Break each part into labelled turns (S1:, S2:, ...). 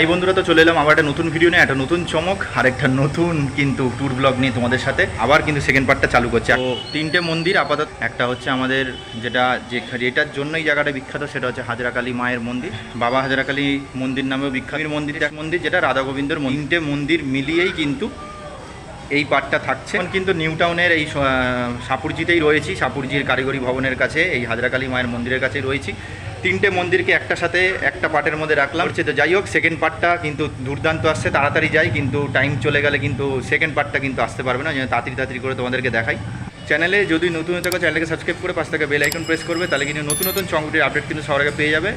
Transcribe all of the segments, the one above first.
S1: High বন্ধুরা, তো চলে এলাম আবার একটা নতুন ভিডিও নিয়ে, একটা নতুন চমক আর একটা নতুন কিন্তু ট্যুর ব্লগ নিয়ে তোমাদের সাথে। আবার কিন্তু সেকেন্ড পার্টটা চালু করছে। তো তিনটে মন্দির আপাতত, একটা হচ্ছে আমাদের যেটা, যে যেটার জন্যই জায়গাটা বিখ্যাত, সেটা হচ্ছে হাজরাকালী মায়ের মন্দির। বাবা হাজরাকালী মন্দির নামেও বিখ্যাত। মন্দির এক মন্দির যেটা রাধা গোবিন্দর তিনটে মন্দির মিলিয়েই কিন্তু এই পার্টটা থাকছে। কিন্তু নিউ টাউনের এই সাপুরজিতেই রয়েছি। সাপুরজির কারিগরি ভবনের কাছে, এই হাজরাকালী মায়ের মন্দিরের কাছে রয়েছি। তিনটে মন্দিরকে একটা সাথে, একটা পার্টের মধ্যে রাখলাম। হচ্ছে তো যাই হোক সেকেন্ড পার্টটা কিন্তু দুর্দান্ত আসছে, তাড়াতাড়ি যাই, কিন্তু টাইম চলে গেলে কিন্তু সেকেন্ড পার্টটা কিন্তু আসতে পারবে না, যেন তাড়াতাড়ি তাড়াতাড়ি করে তোমাদেরকে দেখাই। চ্যানেলে যদি নতুন থাকো চ্যানেলকে সাবস্ক্রাইব করে পাশ থেকে বেল আইকন প্রেস করবে, তাহলে কিন্তু নতুন নতুন চংগুটির আপডেট কিন্তু সবার আগে পেয়ে যাবে।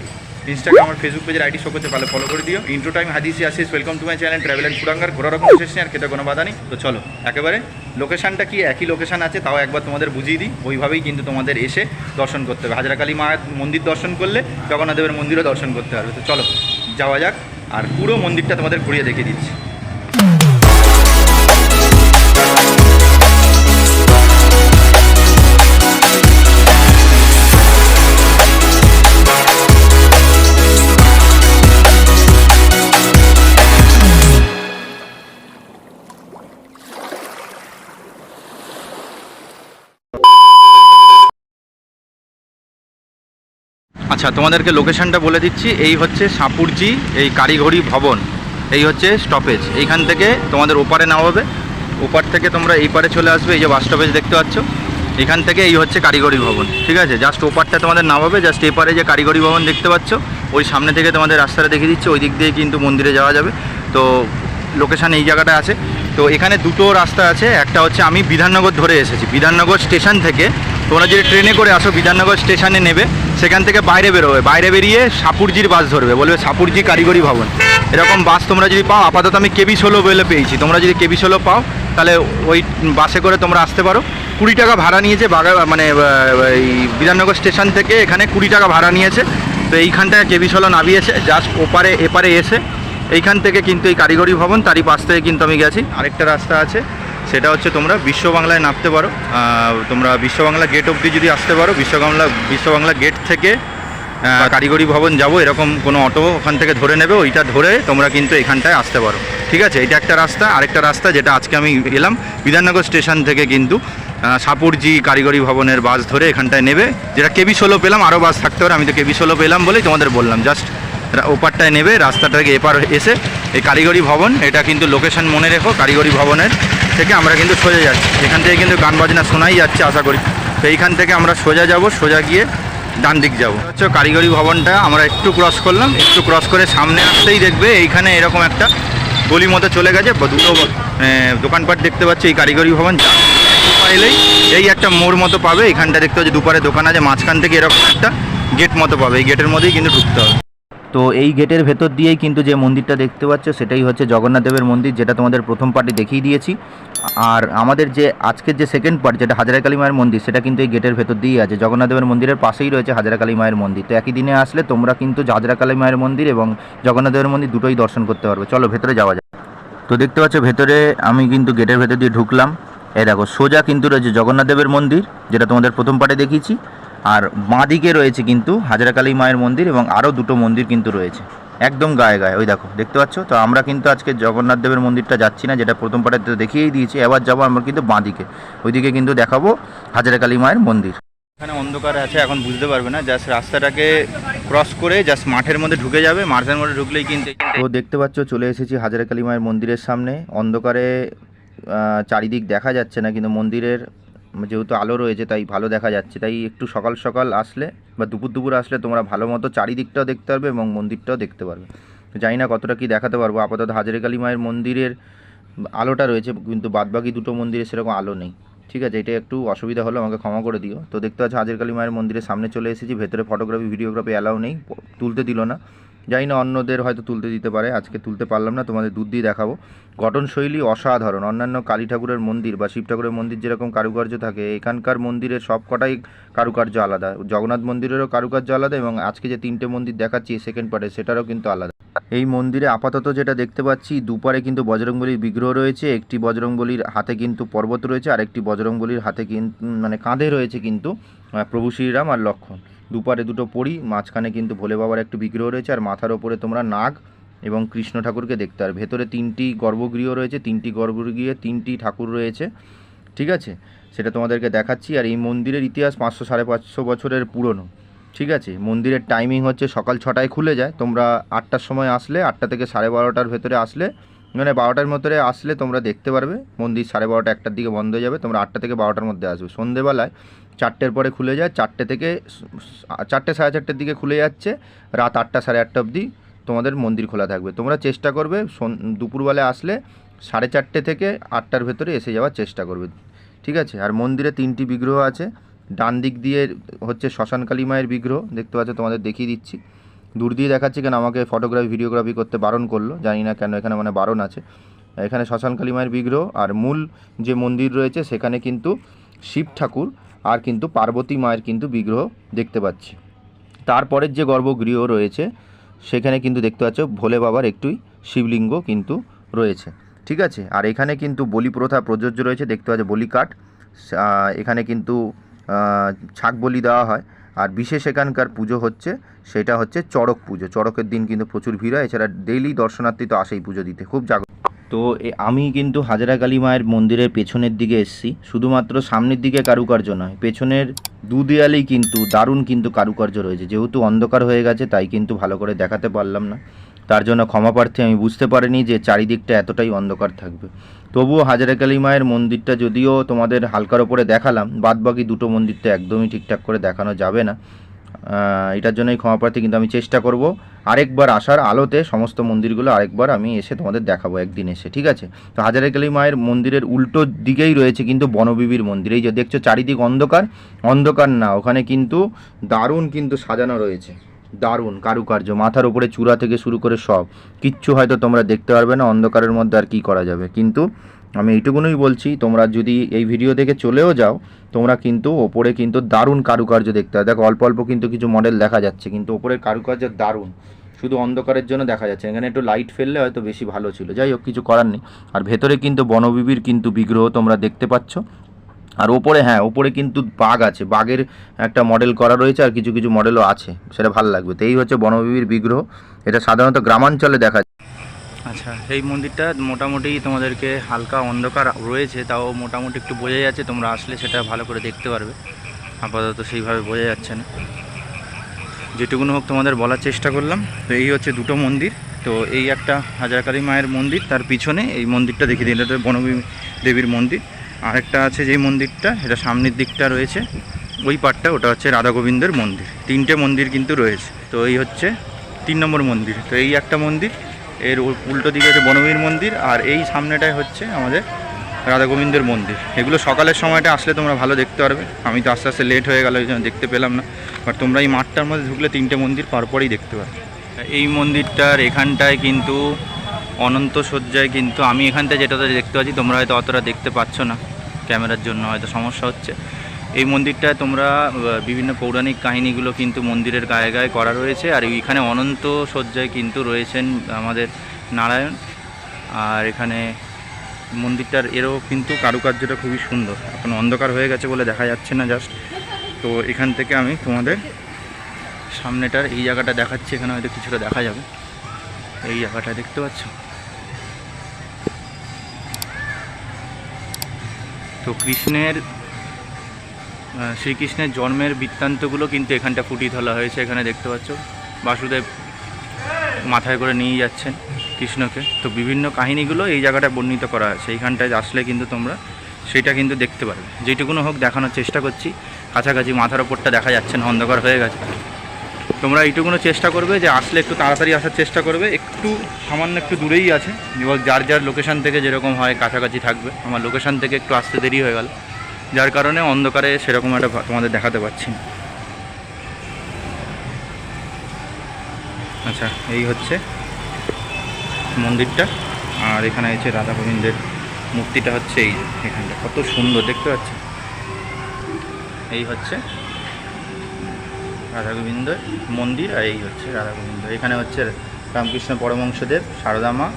S1: ইনস্টাগ্রাম আর ফেসবুক পেজের আইডি শো করতে পারলে ফলো করে দিও। ইন্ট্রো টাইম হাদিসি আসিস welcome to my channel travel and ফুডাঙ্গার ঘোরা রকম শেষ আর খেতে কোনো বাধা নেই। তো চলো, একেবারে লোকেশানটা কি, একই লোকেশান আছে, তাও একবার তোমাদের বুঝিয়ে দিই। ওইভাবেই কিন্তু তোমাদের এসে দর্শন করতে হবে। হাজরাকালী মা মন্দির দর্শন করলে জগন্নাথদেবের মন্দিরও দর্শন করতে পারবে। তো চলো, যাওয়া যাক, আর পুরো মন্দিরটা তোমাদের ঘুরিয়ে দেখিয়ে দিচ্ছি। আচ্ছা তোমাদেরকে লোকেশনটা বলে দিচ্ছি। এই হচ্ছে সাপুরজি, এই কারিগরি ভবন। এই হচ্ছে স্টপেজ এইখান থেকে তোমাদের ওপারে নামাবে। ওপার থেকে তোমরা এই পারে চলে আসবে, এই যে বাস স্টপেজ দেখতে পাচ্ছ। এখান থেকে এই হচ্ছে কারিগরি ভবন, ঠিক আছে? জাস্ট ওপারটা তোমাদের নামাবে জাস্ট এপারে যে কারিগরি ভবন দেখতে পাচ্ছ, ওই সামনে থেকে তোমাদের রাস্তাটা দেখিয়ে দিচ্ছে, ওই দিক দিয়ে কিন্তু মন্দিরে যাওয়া যাবে। তো লোকেশান এই জায়গাটা আছে। তো এখানে দুটো রাস্তা আছে, একটা হচ্ছে আমি বিধাননগর ধরে এসেছি। বিধাননগর স্টেশন থেকে তোমরা যদি ট্রেনে করে আসো বিধাননগর স্টেশনে নেবে, সেখান থেকে বাইরে বেরোবে। বাইরে বেরিয়ে সাপুরজির বাস ধরবে, বলবে সাপুরজি কারিগরি ভবন। এরকম বাস তোমরা যদি পাও, আপাতত আমি কেবি ষোলো বলে পেয়েছি। তোমরা যদি কেবি ষোলো পাও, তাহলে ওই বাসে করে তোমরা আসতে পারো। কুড়ি টাকা ভাড়া নিয়েছে বাগা মানে বিধাননগর স্টেশন থেকে এখানে কুড়ি টাকা ভাড়া নিয়েছে। তো এইখানটায় কেবি ষোলো নামিয়েছে, জাস্ট ওপারে, এপারে এসে। এইখান থেকে কিন্তু এই কারিগরি ভবন, তারই পাশ থেকে কিন্তু আমি গেছি। আরেকটা রাস্তা আছে। সেটা হচ্ছে তোমরা বিশ্ব বাংলায় নামতে পারো। তোমরা বিশ্ব বাংলা গেট অবধি যদি আসতে পারো বিশ্ব বাংলা বিশ্ব বাংলা গেট থেকে কারিগরি ভবন যাব এরকম কোনো অটো ওখান থেকে ধরে নেবে ওইটা ধরে তোমরা কিন্তু এখানটায় আসতে পারো। ঠিক আছে? এটা একটা রাস্তা। আরেকটা রাস্তা যেটা আজকে আমি এলাম বিধাননগর স্টেশন থেকে কিন্তু সাপুরজি কারিগরি ভবনের বাস ধরে এখানটায় নেবে। যেটা কেবি ষোলো পেলাম আরও বাস থাকতে পারে আমি তো কেবি ষোলো পেলাম বলেই তোমাদের বললাম। জাস্ট ওপারটায় নেবে রাস্তাটাকে এপার এসে এই কারিগরি ভবন এটা কিন্তু লোকেশন মনে রেখো কারিগরি ভবনের থেকে আমরা কিন্তু সোজা যাচ্ছি। এখান থেকে কিন্তু গান বাজনা শোনাই যাচ্ছে, আশা করি। তো এইখান থেকে আমরা সোজা যাব, সোজা গিয়ে ডান দিক যাব। হচ্ছে কারিগরি ভবনটা, আমরা একটু ক্রস করলাম। একটু ক্রস করে সামনে আসতেই দেখবে, এইখানে এরকম একটা গলি মতো চলে গেছে দুটো দোকানপাট দেখতে পাচ্ছি এই কারিগরি ভবন। যা এলেই এই একটা মোড় মতো পাবে। এখানটা দেখতে হচ্ছে দুপারে দোকান আছে, মাঝখান থেকে এরকম একটা গেট মতো পাবে। এই গেটের মধ্যেই কিন্তু ঢুকতে হবে। তো এই গেটের ভেতর দিয়েই কিন্তু যে মন্দিরটা দেখতে পাচ্ছ, সেটাই হচ্ছে জগন্নাথ দেবের মন্দির, যেটা তোমাদের প্রথম পার্টি দেখিয়ে দিয়েছি। আর আমাদের যে আজকের যে সেকেন্ড পার্ট যেটা হাজারাকালী মায়ের মন্দির, সেটা কিন্তু এই গেটের ভেতর দিয়েই আছে। জগন্নাথ দেবের মন্দিরের পাশেই রয়েছে হাজারাকালী মায়ের মন্দির। তো একই দিনে আসলে তোমরা কিন্তু হাজারাকালী মায়ের মন্দির এবং জগন্নাথ দেবের মন্দির দুটোই দর্শন করতে পারবে। চলো ভেতরে যাওয়া যায় তো দেখতে পাচ্ছ, ভেতরে আমি কিন্তু গেটের ভেতর দিয়ে ঢুকলাম। এ দেখো, সোজা কিন্তু রয়েছে জগন্নাথ দেবের মন্দির, যেটা তোমাদের প্রথম পার্টে দেখিয়েছি। আর বাঁদিকে রয়েছে কিন্তু হাজারাকালী মায়ের মন্দির এবং আরও দুটো মন্দির কিন্তু রয়েছে। একদম গায়ে গায়ে ওই দেখো দেখতে পাচ্ছ? তো আমরা কিন্তু আজকে জগন্নাথ দেবের মন্দিরটা যাচ্ছি না যেটা প্রথম পার্টে তো দেখিয়েই দিয়েছি এবার যাব আমরা কিন্তু বাঁ বাঁদিকে। ওইদিকে কিন্তু দেখাবো হাজারাকালী মায়ের মন্দির। এখানে অন্ধকার আছে এখন বুঝতে পারবে না জাস্ট রাস্তাটাকে ক্রস করে জাস্ট মাঠের মধ্যে ঢুকে যাবে মাঠের মধ্যে ঢুকলেই কিন্তু তো দেখতে পাচ্ছ চলে এসেছি হাজারাকালী মায়ের মন্দিরের সামনে। অন্ধকারে চারিদিক দেখা যাচ্ছে না কিন্তু মন্দিরের যেহেতু আলো রয়েছে, তাই ভালো দেখা যাচ্ছে। তাই একটু সকাল সকাল আসলে বা দুপুর দুপুর আসলে তোমরা ভালো মতো চারিদিকটাও দেখতে পারবে এবং মন্দিরটাও দেখতে পারবে। জানি না কতটা কি দেখাতে পারব। আপাতত হাজারিকালী মায়ের মন্দিরের আলোটা রয়েছে, কিন্তু বাদবাকি দুটো মন্দিরে সেরকম আলো নেই। ঠিক আছে, এটা একটু অসুবিধা হলো, আমাকে ক্ষমা করে দিও। তো দেখতে পাচ্ছি পাচ্ছ হাজারকালী মায়ের মন্দিরের সামনে চলে এসেছি, ভেতরে ফটোগ্রাফি ভিডিওগ্রাফি অ্যালাউ নেই তুলতে দিল না। জানি না অন্যদের হয়তো তুলতে দিতে পারে, আজকে তুলতে পারলাম না, তোমাদের দুধ দিয়ে দেখাবো। গঠনশৈলী অসাধারণ, অন্যান্য কালী ঠাকুরের মন্দির বা শিব ঠাকুরের মন্দির যেরকম কারুকার্য থাকে, এখানকার মন্দিরের সব কটাই কারুকার্য আলাদা। জগন্নাথ মন্দিরেরও কারুকার্য আলাদা এবং আজকে যে তিনটে মন্দির দেখাচ্ছি সেকেন্ড পার্টে সেটারও কিন্তু আলাদা। এই মন্দিরে আপাতত যেটা দেখতে পাচ্ছি, দুপারে কিন্তু বজরংবলীর বিগ্রহ রয়েছে, একটি বজরংবলীর হাতে কিন্তু পর্বত রয়েছে আর একটি বজরংবলীর হাতে কিন্তু মানে কাঁধে রয়েছে কিন্তু প্রভু শ্রীরাম আর লক্ষণ। দুপারে দুটো পরি, মাঝখানে কিন্তু ভোলে বাবার একটু বিগ্রহ রয়েছে আর মাথার ওপরে তোমরা নাগ এবং কৃষ্ণ ঠাকুরকে দেখতে পারবে। ভেতরে তিনটি গর্ভগৃহ রয়েছে, তিনটি গর্ভগৃহে তিনটি ঠাকুর রয়েছে, ঠিক আছে? সেটা তোমাদেরকে দেখাচ্ছি। আর এই মন্দিরের ইতিহাস পাঁচশো সাড়ে পাঁচশো বছরের পুরনো, ঠিক আছে? মন্দিরের টাইমিং হচ্ছে সকাল ছটায় খুলে যায়। তোমরা আটটার সময় আসলে, আটটা থেকে সাড়ে বারোটার ভেতরে আসলে মানে বারোটার মধ্যে আসলে তোমরা দেখতে পারবে। মন্দির সাড়ে বারোটা একটার দিকে বন্ধ হয়ে যাবে, তোমরা আটটা থেকে বারোটার মধ্যে আসবে। সন্ধেবেলায় চারটের পরে খুলে যায়, চারটে থেকে চারটে সাড়ে চারটের দিকে খুলে যাচ্ছে, রাত আটটা সাড়ে আটটা অবধি তোমাদের মন্দির খোলা থাকবে। তোমরা চেষ্টা করবে দুপুরবেলায় আসলে সাড়ে চারটে থেকে আটটার ভেতরে এসে যাওয়ার চেষ্টা করবে। ঠিক আছে? আর মন্দিরে তিনটি বিগ্রহ আছে, ডান দিক দিয়ে হচ্ছে শ্মশান কালী মায়ের বিগ্রহ, দেখতে পাচ্ছ তোমাদের দেখিয়ে দিচ্ছি। দূর দিয়ে দেখাচ্ছি কেন আমাকে ফটোগ্রাফি ভিডিওগ্রাফি করতে বারণ করল, জানি না কেন এখানে মানে বারণ আছে। এখানে শ্মশান কালী মায়ের বিগ্রহ আর মূল যে মন্দির রয়েছে সেখানে কিন্তু শিব ঠাকুর আর কিন্তু পার্বতী মায়ের কিন্তু বিগ্রহ দেখতে পাচ্ছি। তারপরের যে গর্ভগৃহ রয়েছে, সেখানে কিন্তু দেখতে পাচ্ছ ভোলে বাবার একটুই শিবলিঙ্গ কিন্তু রয়েছে। ঠিক আছে? আর এখানে কিন্তু বলি প্রথা প্রযোজ্য রয়েছে, দেখতে পাচ্ছ বলি কাঠ। এখানে কিন্তু ছাগ বলি দেওয়া হয়। আর বিশেষ এখানকার পুজো হচ্ছে, সেটা হচ্ছে চড়ক পুজো। চড়কের দিন কিন্তু প্রচুর ভিড় হয়, এছাড়া ডেইলি দর্শনার্থী তো আসেই পুজো দিতে। খুব জাগ তো আমি কিন্তু হাজারা কালী মায়ের মন্দিরের পেছনের দিকে এসেছি। শুধুমাত্র সামনের দিকে কারুকার্য নয়, পেছনের দু দেয়ালেই কিন্তু দারুণ কিন্তু কারুকার্য রয়েছে। যেহেতু অন্ধকার হয়ে গেছে, তাই কিন্তু ভালো করে দেখাতে পারলাম না। তার জন্য ক্ষমা প্রার্থী, আমি বুঝতে পারিনি যে চারিদিকটা এতটাই অন্ধকার থাকবে। তবুও হাজারা কালী মায়ের মন্দিরটা যদিও তোমাদের হালকার ওপরে দেখালাম, বাদবাকি দুটো মন্দিরটা একদমই ঠিকঠাক করে দেখানো যাবে না। এটার জন্যই ক্ষমা প্রার্থী, কিন্তু আমি চেষ্টা করব আরেকবার আসার আলোতে সমস্ত মন্দিরগুলো আরেকবার আমি এসে তোমাদের দেখাবো একদিন এসে, ঠিক আছে? তো হাজারে কালী মায়ের মন্দিরের উল্টো দিকেই রয়েছে কিন্তু বনবিবির মন্দির। এই যে দেখছ চারিদিক অন্ধকার অন্ধকার না, ওখানে কিন্তু দারুণ কিন্তু সাজানো রয়েছে। দারুণ কারুকার্য, মাথার উপরে চূড়া থেকে শুরু করে সব। কিচ্ছু হয়তো তোমরা দেখতে পারবে না, অন্ধকারের মধ্যে আর কি করা যাবে। কিন্তু আমি এইটুকুনই বলছি, তোমরা যদি এই ভিডিও দেখে চলেও যাও, তোমরা কিন্তু ওপরে কিন্তু দারুণ কারুকার্য দেখতে হয়। দেখো, অল্প অল্প কিন্তু কিছু মডেল দেখা যাচ্ছে, কিন্তু ওপরের কারুকার্য দারুণ। শুধু অন্ধকারের জন্য দেখা যাচ্ছে এখানে একটু লাইট ফেললে হয়তো বেশি ভালো ছিল। যাই হোক, কিছু করার নেই। আর ভেতরে কিন্তু বনবিবির কিন্তু বিগ্রহ তোমরা দেখতে পাচ্ছ। আর ওপরে হ্যাঁ ওপরে কিন্তু বাঘ আছে। বাঘের একটা মডেল করা রয়েছে আর কিছু কিছু মডেলও আছে। সেটা ভালো লাগবে। তো এই হচ্ছে বনবিবির বিগ্রহ। এটা সাধারণত গ্রামাঞ্চলে দেখা
S2: আচ্ছা এই মন্দিরটা মোটামুটি তোমাদেরকে হালকা অন্ধকার রয়েছে, তাও মোটামুটি একটু বোঝা যাচ্ছে, তোমরা আসলে সেটা ভালো করে দেখতে পারবে। আপাতত সেইভাবে বোঝা যাচ্ছে না। যেটুকুনো হোক তোমাদের বলার চেষ্টা করলাম। তো এই হচ্ছে দুটো মন্দির। তো এই একটা হাজারকালী মায়ের মন্দির, তার পিছনে এই মন্দিরটা দেখিয়ে দিন, এটা বনবী দেবীর মন্দির। আরেকটা আছে যেই মন্দিরটা, এটা সামনের দিকটা রয়েছে। ওই পার্টটা ওটা হচ্ছে রাধা গোবিন্দের মন্দির। তিনটে মন্দির কিন্তু রয়েছে। তো এই হচ্ছে তিন নম্বর মন্দির। তো এই একটা মন্দির এর উল্টো দিকে হচ্ছে বনবীর মন্দির আর এই সামনেটাই হচ্ছে আমাদের রাধা গোবিন্দের মন্দির। এগুলো সকালের সময়টা আসলে তোমরা ভালো দেখতে পারবে। আমি তো আস্তে আস্তে লেট হয়ে গেল ওই জন্য দেখতে পেলাম না। বাট তোমরা এই মাঠটার মধ্যে ঢুকলে তিনটে মন্দির পরপরই দেখতে পাবে এই মন্দিরটার এখানটায় কিন্তু অনন্ত শয্যায় কিন্তু আমি এখানটায় যেটা দেখতে পাচ্ছি, তোমরা হয়তো অতটা দেখতে পাচ্ছ না। ক্যামেরার জন্য হয়তো সমস্যা হচ্ছে। এই মন্দিরটায় তোমরা বিভিন্ন পৌরাণিক কাহিনীগুলো কিন্তু মন্দিরের গায়ে গায়ে করা রয়েছে, আর এইখানে অনন্ত শয্যায় কিন্তু রয়েছেন আমাদের নারায়ণ। আর এখানে মন্দিরটার এরও কিন্তু কারুকার্যটা খুবই সুন্দর। এখন অন্ধকার হয়ে গেছে বলে দেখা যাচ্ছে না জাস্ট। তো এখান থেকে আমি তোমাদের সামনেটার এই জায়গাটা দেখাচ্ছি, এখানে হয়তো কিছুটা দেখা যাবে। এই জায়গাটা দেখতে পাচ্ছ? তো কৃষ্ণের শ্রীকৃষ্ণের জন্মের বৃত্তান্তগুলো কিন্তু এখানটা ফুটিয়ে তোলা হয়েছে, এখানে দেখতে পাচ্ছ। বাসুদেব মাথায় করে নিয়ে যাচ্ছেন কৃষ্ণকে। তো বিভিন্ন কাহিনীগুলো এই জায়গাটায় বর্ণিত করা আছে, এইখানটায় আসলে কিন্তু তোমরা সেটা কিন্তু দেখতে পারবে। যেটুকুনো হোক দেখানোর চেষ্টা করছি, কাছাকাছি মাথার ওপরটা দেখা যাচ্ছে না, অন্ধকার হয়ে গেছে। তোমরা এইটুকুনো চেষ্টা করবে যে আসলে একটু তাড়াতাড়ি আসার চেষ্টা করবে, একটু সামান্য একটু দূরেই আছে। এবং যার যার লোকেশান থেকে যেরকম হয়, কাছাকাছি থাকবে। আমার লোকেশান থেকে একটু আসতে দেরি হয়ে গেল। যার কারণে অন্ধকারে সেরকম একটা তোমাদের দেখাতে পারছি না। আচ্ছা এই হচ্ছে মন্দিরটা। আর এখানে আছে রাধা গোবিন্দের মূর্তিটা হচ্ছে এই এখানটা। কত সুন্দর, দেখতে পাচ্ছি এই হচ্ছে রাধা গোবিন্দের মন্দির আর এই হচ্ছে রাধা গোবিন্দ। এখানে হচ্ছে রামকৃষ্ণ পরমংশদেব সারদামা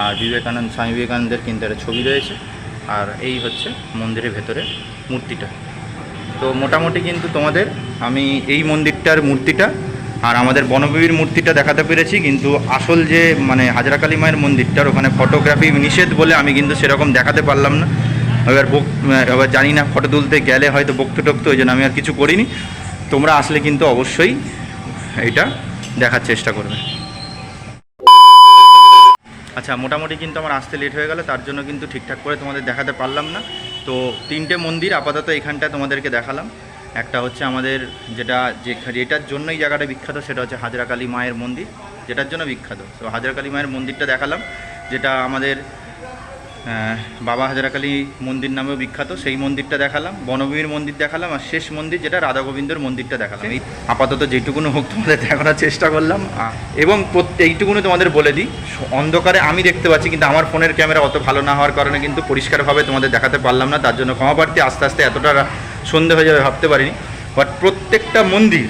S2: আর বিবেকানন্দ, স্বামী বিবেকানন্দের কিন্তু একটা ছবি রয়েছে। আর এই হচ্ছে মন্দিরের ভেতরে মূর্তিটা। তো মোটামুটি কিন্তু তোমাদের আমি এই মন্দিরটার মূর্তিটা
S1: আর আমাদের বনবিবির মূর্তিটা দেখাতে পেরেছি, কিন্তু আসল যে মানে হাজরাকালী মায়ের মন্দিরটার ওখানে ফটোগ্রাফি নিষেধ বলে আমি কিন্তু সেরকম দেখাতে পারলাম না। এবার বক এবার জানি না ফটো তুলতে গেলে হয়তো বকতে টকতে, ওই জন্য আমি আর কিছু করিনি। তোমরা আসলে কিন্তু অবশ্যই এটা দেখার চেষ্টা করবে। আচ্ছা মোটামুটি কিন্তু আমার আসতে লেট হয়ে গেল, তার জন্য কিন্তু ঠিকঠাক করে তোমাদের দেখাতে পারলাম না। তো তিনটে মন্দির আপাতত এখানটা তোমাদেরকে দেখালাম। একটা হচ্ছে আমাদের যেটা, যে যেটার জন্যই জায়গাটা বিখ্যাত, সেটা হচ্ছে হাজরাকালী মায়ের মন্দির, যেটার জন্য বিখ্যাত। তো হাজরাকালী মায়ের মন্দিরটা দেখালাম, যেটা আমাদের বাবা হাজারাকালী মন্দির নামেও বিখ্যাত। সেই মন্দিরটা দেখালাম, বনভূমির মন্দির দেখালাম আর শেষ মন্দির যেটা রাধা গোবিন্দর মন্দিরটা দেখালাম। এই আপাতত যেটুকুনো হোক তোমাদের দেখানোর চেষ্টা করলাম। এবং এইটুকুনো তোমাদের বলে দিই অন্ধকারে আমি দেখতে পাচ্ছি কিন্তু আমার ফোনের ক্যামেরা অত ভালো না হওয়ার কারণে কিন্তু পরিষ্কারভাবে তোমাদের দেখাতে পারলাম না। তার জন্য ক্ষমা প্রার্থী, আস্তে আস্তে এতটা সন্ধে হয়ে যাবে ভাবতে পারিনি। বাট প্রত্যেকটা মন্দির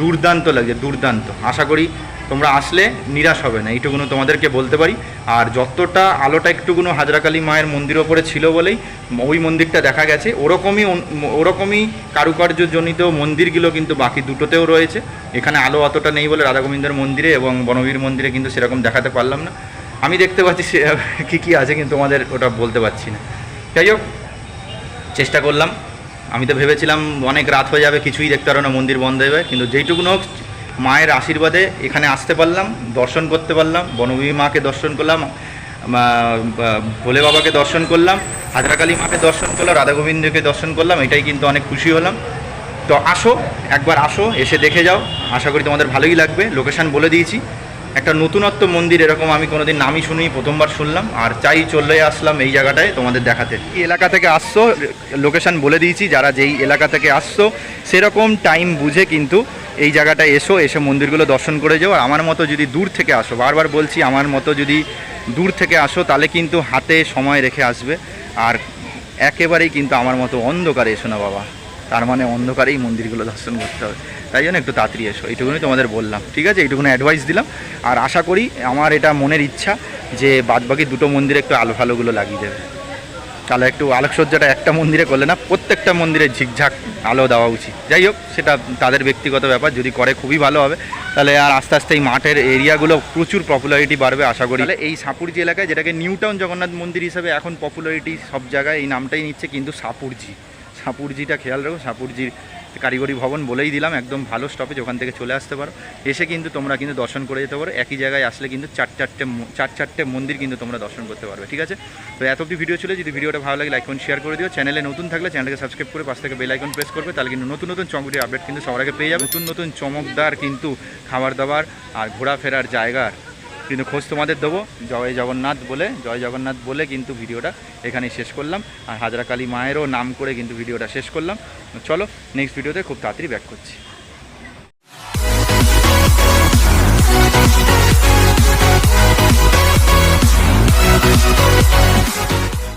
S1: দুর্দান্ত লাগে দুর্দান্ত। আশা করি তোমরা আসলে নিরাশ হবে না, এইটুকুনো তোমাদেরকে বলতে পারি। আর যতটা আলোটা একটুকুনো হাজরাকালী মায়ের মন্দির ওপরে ছিল বলেই ওই মন্দিরটা দেখা গেছে। ওরকমই ওরকমই কারুকার্যজনিত মন্দিরগুলো কিন্তু বাকি দুটোতেও রয়েছে। এখানে আলো অতটা নেই বলে রাধা গোবিন্দের মন্দিরে এবং বনবীর মন্দিরে কিন্তু সেরকম দেখাতে পারলাম না। আমি দেখতে পাচ্ছি সে, কী কী আছে কিন্তু তোমাদের ওটা বলতে পারছি না। যাই হোক, চেষ্টা করলাম। আমি তো ভেবেছিলাম অনেক রাত হয়ে যাবে, কিছুই দেখতে পারো না, মন্দির বন্ধ হয়ে যাবে। কিন্তু যেইটুকুনো হোক মায়ের আশীর্বাদে এখানে আসতে পারলাম, দর্শন করতে পারলাম, বনভূমি মাকে দর্শন করলাম ভোলে বাবাকে দর্শন করলাম, হাজরাকালী মাকে দর্শন করলাম, রাধা গোবিন্দকে দর্শন করলাম, এটাই কিন্তু অনেক খুশি হলাম। তো আসো, একবার আসো, এসে দেখে যাও, আশা করি তোমাদের ভালোই লাগবে। লোকেশান বলে দিয়েছি। একটা নতুনত্ব মন্দির এরকম আমি কোনোদিন নামই শুনি প্রথমবার শুনলাম, আর চাই চলে আসলাম এই জায়গাটায় তোমাদের দেখাতে। এই এলাকা থেকে আসছো, লোকেশান বলে দিয়েছি, যারা যেই এলাকা থেকে আসছো, সেরকম টাইম বুঝে কিন্তু এই জায়গাটায় এসো, এসে মন্দিরগুলো দর্শন করে যাও। আর আমার মতো যদি দূর থেকে আসো, বারবার বলছি আমার মতো যদি দূর থেকে আসো, তাহলে কিন্তু হাতে সময় রেখে আসবে। আর একেবারেই কিন্তু আমার মতো অন্ধকারে এসো না বাবা। তার মানে অন্ধকারেই মন্দিরগুলো দর্শন করতে হবে। তাই জন্য একটু তাড়াতাড়ি এসো। এইটুকুনি তোমাদের বললাম, ঠিক আছে? এইটুকুনি অ্যাডভাইস দিলাম। আর আশা করি আমার এটা মনের ইচ্ছা যে বাদবাকি দুটো মন্দিরে একটু আলো ফালোগুলো লাগিয়ে দেবে। তাহলে একটু আলোকসজ্জাটা একটা মন্দিরে করলে না প্রত্যেকটা মন্দিরে ঝিকঝাক আলো দেওয়া উচিত। যাই হোক, সেটা তাদের ব্যক্তিগত ব্যাপার, যদি করে খুবই ভালো হবে। তাহলে আর আস্তে আস্তে এই মাঠের এরিয়াগুলো প্রচুর পপুলারিটি বাড়বে, আশা করি। তাহলে এই সাপুরজি এলাকায়, যেটাকে নিউ টাউন জগন্নাথ মন্দির হিসেবে এখন পপুলারিটি সব জায়গায় এই নামটাই নিচ্ছে কিন্তু সাপুরজি। সাপুরজিটা খেয়াল রাখো, সাপুরজির কারিগরি ভবন বলেই দিলাম, একদম ভালো স্টপেজ ওখান থেকে চলে আসতে পারো। এসে কিন্তু তোমরা কিন্তু দর্শন করে যেতে পারো। একই জায়গায় আসলে কিন্তু চার চারটে চার চারটে মন্দির কিন্তু তোমরা দর্শন করতে পারবে, ঠিক আছে? তো এত অব্দি ভিডিও ছিল, যদি ভিডিওটা ভালো লাগে লাইক করুন শেয়ার করে দিও। চ্যানেলে নতুন থাকলে চ্যানেলকে সাবস্ক্রাইব করে পাশ থেকে বেল আইকন প্রেস করবে, তাহলে কিন্তু নতুন নতুন চমকটি আপডেট কিন্তু সবার আগে পেয়ে যাবে। নতুন নতুন চমকদার কিন্তু খাবার দাবার আর ঘোরাফেরার জায়গার কিন্তু খোঁজ তোমাদের দেবো। জয় জগন্নাথ বলে, জয় জগন্নাথ বলে কিন্তু ভিডিওটা এখানেই শেষ করলাম। আর হাজরাকালী মায়েরও নাম করে কিন্তু ভিডিওটা শেষ করলাম। চলো নেক্সট ভিডিওতে খুব তাড়াতাড়ি ব্যাক করছি।